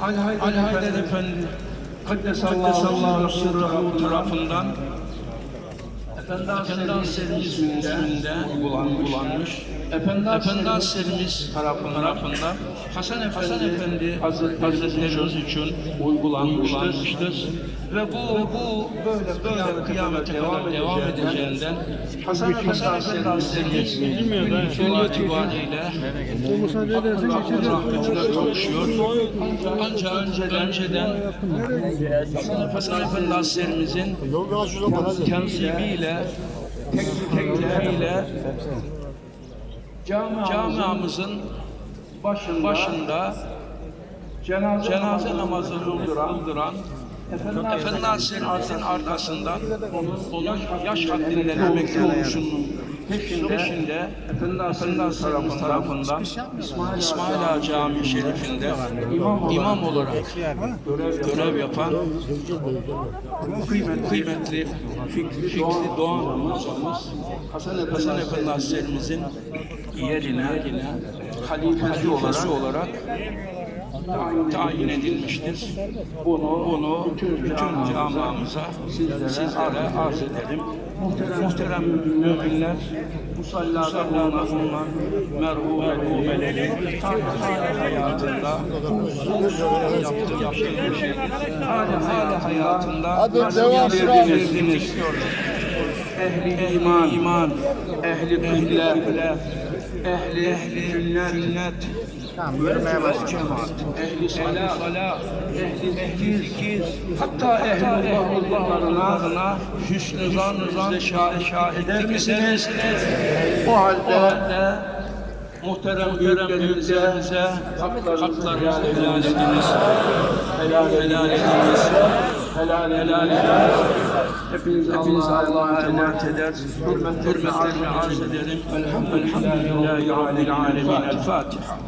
Ali Haydar, Efendi, Kaddesallahu sırrıhu tarafından Efendi Efendi Aseri Aseri'nin isminde isminde uygulanmış. Efendi Efendi Aseri Aseri'miz tarafından Hasan Efendi, Hazretlerimiz için uygulanmıştır. Ve bu, bu böyle, böyle kıyamete kadar devam edeceğinden Hasan Efendi Hazretlerimiz dua itibariyle Allah'ın rahmetine kavuşuyor. Ancak önceden, önceden Hasan Efendi Hazretlerimizin tenzibiyle, teknikleriyle camiamızın başında, başında cenaze, cenaze namazını kıldıran Efendi Efendi Hazretleri'nin arkasından onun yaş haddinden emekli olmuşunun peşinde Efendi Hazretleri'nin tarafından İsmail Ağa Camii Şerif'inde imam olarak görev yapan kıymetli Fikri Doğan hocamız Hasan Efendi Hazretlerimizin yerine halifesi olarak, olarak tayin edilmiştir. Bunu, bunu bütün camiamıza, sizlere arz edelim. Muhterem müminler, musallada bulunan merhum merhumeleri hali hayatında bir şey. Hali, hali hayatında Hadi devam yapabildiniz? Ehli iman, iman, ehli kıble, ehli ehli sünnet, Tamam yürümeye başlayalım. ehli salah, ehli ehli zikir, hatta ehli Allah'larına hüsnü zannınızla şahit şahit eder misiniz? O halde halde muhterem büyüklerimize haklarınızı helal ediniz. Helal, helal ediniz. الحلال حفظ الله كما اعتدت حرمة المعاشر الحمد لله رب العالمين. الفاتحة.